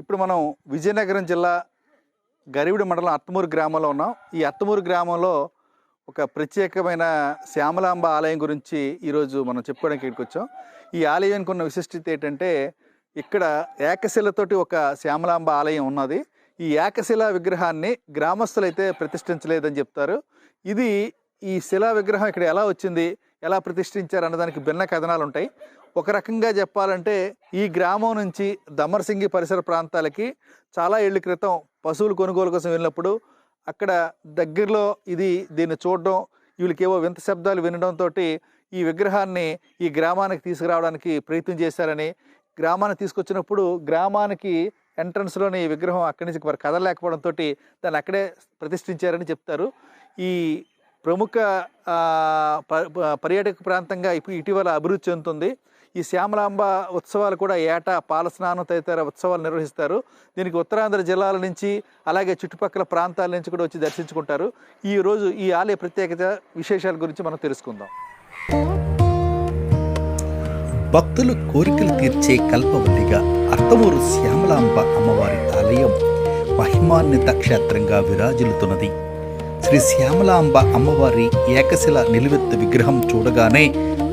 ఇప్పుడు మనం విజయనగరం జిల్లా గరివిడి మండలం అత్తమూరు గ్రామంలో ఉన్నాం. ఈ అత్తమూరు గ్రామంలో ఒక ప్రత్యేకమైన శ్యామలాంబ ఆలయం గురించి ఈరోజు మనం చెప్పుకోవడానికి ఇక్కడికి వచ్చాం. ఈ ఆలయానికి ఉన్న విశిష్టత ఏంటంటే ఇక్కడ ఏకశిలతోటి ఒక శ్యామలాంబ ఆలయం ఉన్నది. ఈ ఏకశిల విగ్రహాన్ని గ్రామస్తులైతే ప్రతిష్ఠించలేదని చెప్తారు. ఇది ఈ శిలా విగ్రహం ఇక్కడ ఎలా వచ్చింది? ఎలా ప్రతిష్ఠించారు అన్నదానికి భిన్న కథనాలు ఉంటాయి. ఒక రకంగా చెప్పాలంటే ఈ గ్రామం నుంచి దమర్సింగి పరిసర ప్రాంతాలకి చాలా ఏళ్ళ క్రితం పశువులు కొనుగోలు కోసం వెళ్ళినప్పుడు అక్కడ దగ్గరలో ఇది దీన్ని చూడడం వీళ్ళకేవో వింత శబ్దాలు వినడంతో ఈ విగ్రహాన్ని ఈ గ్రామానికి తీసుకురావడానికి ప్రయత్నం చేశారని గ్రామానికి తీసుకొచ్చినప్పుడు గ్రామానికి ఎంట్రన్స్లోని ఈ విగ్రహం అక్కడి నుంచి వారు కదలేకపోవడంతో దాన్ని అక్కడే ప్రతిష్ఠించారని చెప్తారు. ఈ ప్రముఖ ప- పర్యాటక ప్రాంతంగా ఇప్పుడు ఇటీవల అభివృద్ధి చెందుతుంది. ఈ శ్యామలాంబ ఉత్సవాలు కూడా ఏటా పాలస్నానం తదితర ఉత్సవాలు నిర్వహిస్తారు. దీనికి ఉత్తరాంధ్ర జిల్లాల నుంచి అలాగే చుట్టుపక్కల ప్రాంతాల నుంచి కూడా వచ్చి దర్శించుకుంటారు. ఈరోజు ఈ ఆలయ ప్రత్యేకత విశేషాల గురించి మనం తెలుసుకుందాం. భక్తులు కోరికలు తీర్చే కల్పవల్లిగా అత్తమూరు శ్యామలాంబ అమ్మవారి ఆలయం మహిమాన్విత క్షేత్రంగా విరాజిల్లుతున్నది. శ్రీ శ్యామలాంబ అమ్మవారి ఏకశిల నిలువెత్త విగ్రహం చూడగానే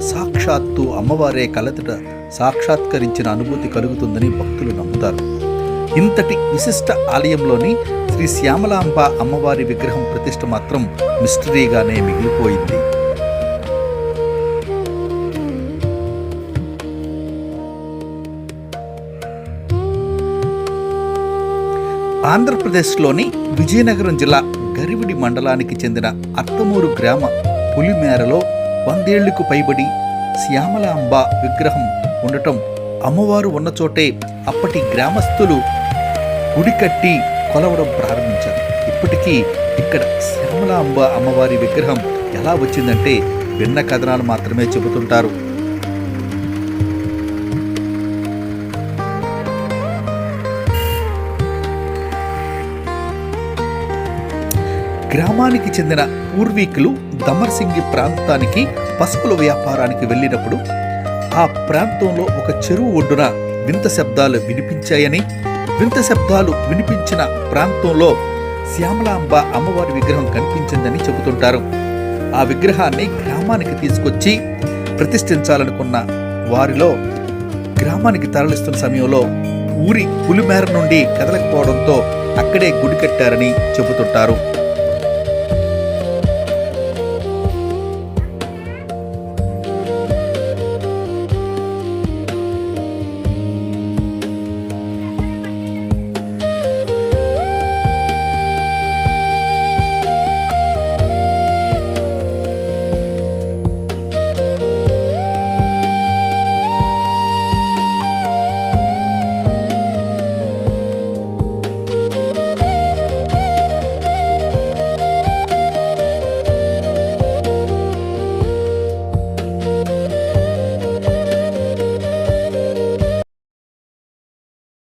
సాక్షాత్తు అమ్మవారే కలతట సాక్షాత్కరించిన అనుభూతి కలుగుతుందని భక్తులు నమ్ముతారు. ఇంతటి విశిష్ట ఆలయంలోని శ్రీ శ్యామలాంబ అమ్మవారి విగ్రహం ప్రతిష్ట మాత్రం మిస్టరీగానే మిగిలిపోయింది. ఆంధ్రప్రదేశ్లోని విజయనగరం జిల్లా గరివిడి మండలానికి చెందిన అత్తమూరు గ్రామ పులిమేరలో వందేళ్ళకు పైబడి శ్యామలాంబ విగ్రహం ఉండటం అమ్మవారు ఉన్న చోటే అప్పటి గ్రామస్తులు గుడి కట్టి కొలవడం ప్రారంభించారు. ఇప్పటికీ ఇక్కడ శ్యామలాంబ అమ్మవారి విగ్రహం ఎలా వచ్చిందంటే భిన్న కథనాలు మాత్రమే చెబుతుంటారు. గ్రామానికి చెందిన పూర్వీకులు దమర్సింగి ప్రాంతానికి పసుపుల వ్యాపారానికి వెళ్ళినప్పుడు ఆ ప్రాంతంలో ఒక చెరువు ఒడ్డున వింత శబ్దాలు వినిపించాయని వింత శబ్దాలు వినిపించిన ప్రాంతంలో శ్యామలాంబ అమ్మవారి విగ్రహం కనిపించిందని చెబుతుంటారు. ఆ విగ్రహాన్ని గ్రామానికి తీసుకొచ్చి ప్రతిష్ఠించాలనుకున్న వారిలో గ్రామానికి తరలిస్తున్న సమయంలో ఊరి పులిమేర నుండి కదలకపోవడంతో అక్కడే గుడి కట్టారని చెబుతుంటారు.